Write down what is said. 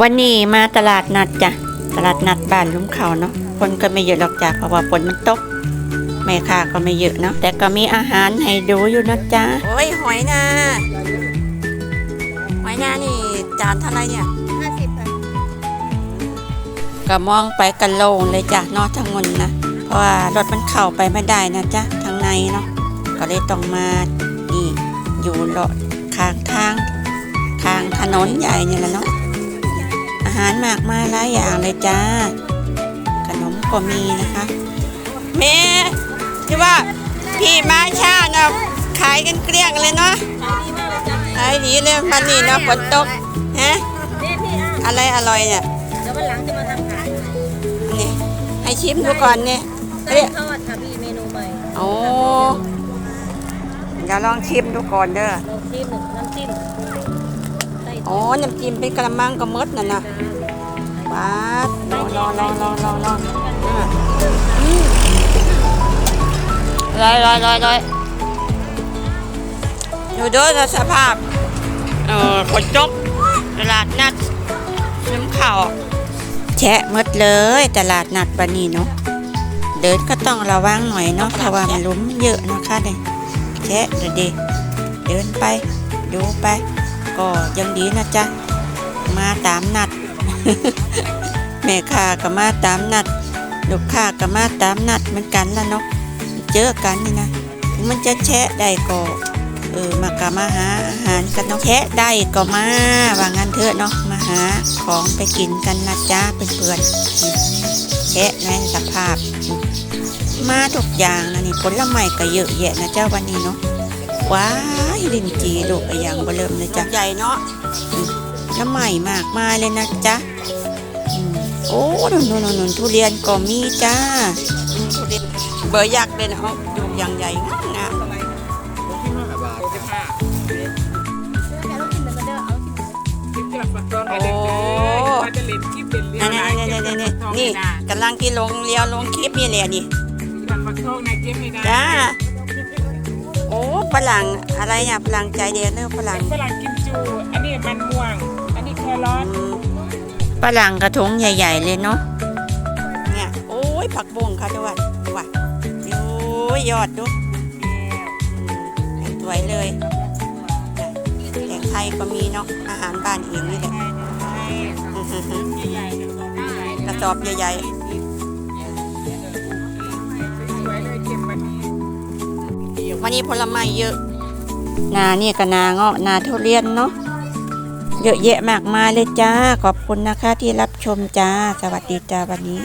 วันนี้มาตลาดนัดจ้ะตลาดนัดบ้านลุมเขาเนาะคนก็ไม่เยอะหรอกจ้ะเพราะว่าฝนมันตกแม่ค้าก็ไม่เยอะเนาะแต่ก็มีอาหารให้ดูอยู่นะจ๊ะโอ้ยหอยนาหอยนานี่จานเท่าไรเนี่ยห้าสิบค่ะก็มองไปกันโล่งเลยจ้ะเนอกทางนนนะเพราะว่ารถมันเข้าไปไม่ได้นะจ๊ะทางในเนาะก็เลยต้องมานี่อยู่เลาะข้างทางข้างถนนใหญ่เนี่ยแหละเนาะอา หารมากมายหลายอย่างเลยจ้า ขนมก็มีนะคะแม่ที่ว่าพี่มาช้าเนาะขายกันเกลี้ยงเลยเนาะขายดีเลยมันนี่เนาะฝนตกฮะนี่พี่อะอะไรอร่อยเนี่ยเดี๋ยววันหลังจะมาทำขายใหม่นี่ให้ชิมดูก่อนเนี่ยไส้เรียกทอดค่ะพี่เมนูใหม่โอ้เดี๋ยวลองชิมดูก่อนเด้อเราจิ้มน้ำจิ้มไส้ทโอ้อด น้ำจิ้มเป็นกระมังก็หมดน่ะนะปาดรอรอรอรอรอรออะอืมลอยลอยลอยลอยดูเด้อสภาพเออฝนตกตลาดนัดน้ำข่าวแชะหมดเลยตลาดนัดวันนี้เนาะเดินก็ต้องระวังหน่อยเนาะเพราะว่ามันหลุมเยอะนะคะเนี่ยแชะเดี๋ยวดิเดินไปดูไป ก็ยังดีนะจ๊ะ มาตามนัด แม่ค้าก็มาตามนัดลูกค้าก็มาตามนัดเหมือนกันละเนาะเจอกันนี่นะ มันจะแชะได้ก็เออมากะมาหาอาหารกันเนาะแชะได้ก็มาว่างั้นเถอะเนาะมาหาของไปกินกันนะจ๊ะเพื่อนๆแชะในสภาพมมาทุกอย่างนะนี่ผลไม้ก็เยอะแยะนะเจ้าวันนี้เนาะ ว้ายลินจีลูกอะอย่างเบเริ่มเลยจ้ะใหญ่เนาะอืมแล้วใหม่มากมายเลยนะจ๊ะอืมโอ้นุ่นนุ่นนุ่นทุเรียนก็มีจ้าอืมทุเรียนเบอร์ยักษ์เลยนะเอาอยู่อย่างใหญ่งามงามแกต้องกินเป็นเด้อเอานี่นี่นี่นี่นี่นี่กำลังกินลงเลี้ยวลงคลิปนี่เลยนี่จ้าโอ้ ฝรั่งอะไรเนี่ยฝรั่งใจเดียวเนอะฝรั่งฝรั่งกิมจู อันนี้มันม่วง อันนี้แครอทอืมฝรั่งกระทงใหญ่ ๆ เลยเนาะเนี่ยโอ้ยผักบุ้งเขาด้วยว่ะโอ้ยยอดดูอืมสวยเลยแกงไทยก็มีเนาะอาหารบ้านเองนี่แหละอื้อหือหือกระสอบใหญ่ๆ วันนี้ผลไม้เยอะ นาเนี่ยก็นาเงาะนาทุเรียนเนาะเยอะแยะมากมายเลยจ้า ขอบคุณนะคะที่รับชมจ้า สวัสดีจ้าวันนี้